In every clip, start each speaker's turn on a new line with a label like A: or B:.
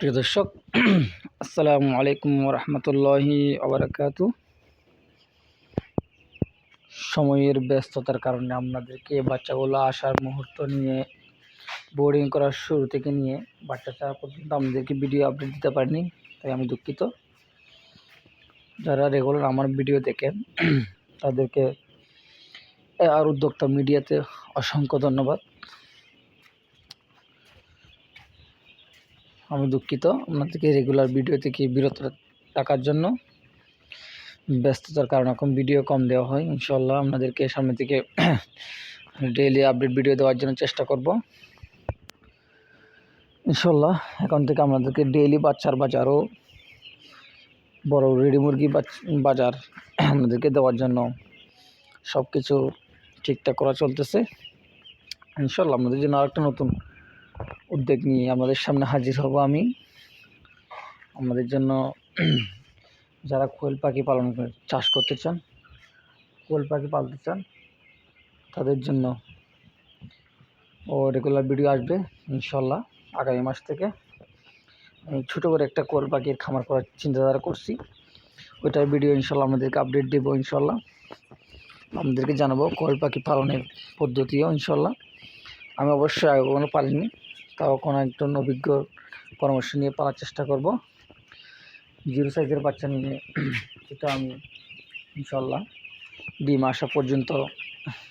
A: প্রিয় দর্শক, আসসালামু আলাইকুম রহমতুল্লাহি আবরাকাতু সময়ের ব্যস্ততার কারণে আপনাদেরকে বাচ্চাগুলো আসার মুহূর্ত নিয়ে বোর্ডিং করার শুরু থেকে নিয়ে বাচ্চা ছাড়া পর্যন্ত আমাদেরকে ভিডিও আপডেট দিতে পারিনি, তাই আমি দুঃখিত। যারা রেগুলার আমার ভিডিও দেখেন, তাদেরকে আর উদ্যোক্তা মিডিয়াতে অসংখ্য ধন্যবাদ। আমি দুঃখিত। আপনাদেরকে রেগুলার ভিডিও থেকে বিরত থাকার জন্য ব্যস্ততার কারণে এখন ভিডিও কম দেওয়া হয়। ইনশাল্লাহ আপনাদেরকে সামনে থেকে ডেইলি আপডেট ভিডিও দেওয়ার জন্য চেষ্টা করব। ইনশাল্লাহ এখন থেকে আপনাদেরকে ডেইলি বাচ্চার বাজারও, বড় রেডি মুরগি বাজার আপনাদেরকে দেওয়ার জন্য সব কিছু ঠিকঠাক করা চলতেছে। ইনশাল্লাহ আপনাদের জন্য আরেকটা নতুন উদ্যোগ নিয়ে আমাদের সামনে হাজির হব আমি। আমাদের জন্য যারা কোয়েল পাখি পালন চাষ করতে চান, কোয়েল পাখি পালতে চান, তাদের জন্য ও রেগুলার ভিডিও আসবে, ইনশাল্লাহ, আগামী মাস থেকে। আমি ছোটো করে একটা কোয়েল পাখির খামার করার চিন্তাধারা করছি। ওইটার ভিডিও ইনশাল্লাহ আমাদেরকে আপডেট দেবো ইনশাল্লাহ। আমাদেরকে জানাব কোয়েল পাখি পালনের পদ্ধতিও ইনশাল্লাহ। আমি অবশ্যই আগে কখনো পালিনি। তাও কোনো একজন অভিজ্ঞ পরামর্শ নিয়ে পালার চেষ্টা করব। জিরো সাইজের বাচ্চা নিয়ে সেটা আমি ইনশাল্লাহ ডিম আসা পর্যন্ত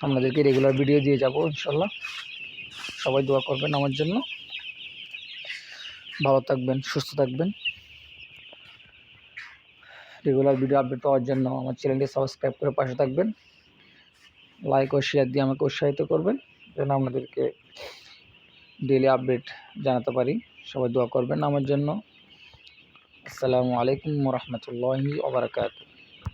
A: আপনাদেরকে রেগুলার ভিডিও দিয়ে যাব ইনশাল্লাহ সবাই দোয়া করবেন আমার জন্য। ভালো থাকবেন, সুস্থ থাকবেন। রেগুলার ভিডিও আপডেট পাওয়ার জন্য আমার চ্যানেলটি সাবস্ক্রাইব করে পাশে থাকবেন। লাইক ও শেয়ার দিয়ে আমাকে উৎসাহিত করবেন। যেন আপনাদেরকে ডেলি আপডেট জানাতে পারি। সবাই দোয়া করবেন আমার জন্য। আসসালামু আলাইকুম রহমতুল্লাহি ওবরাকাতু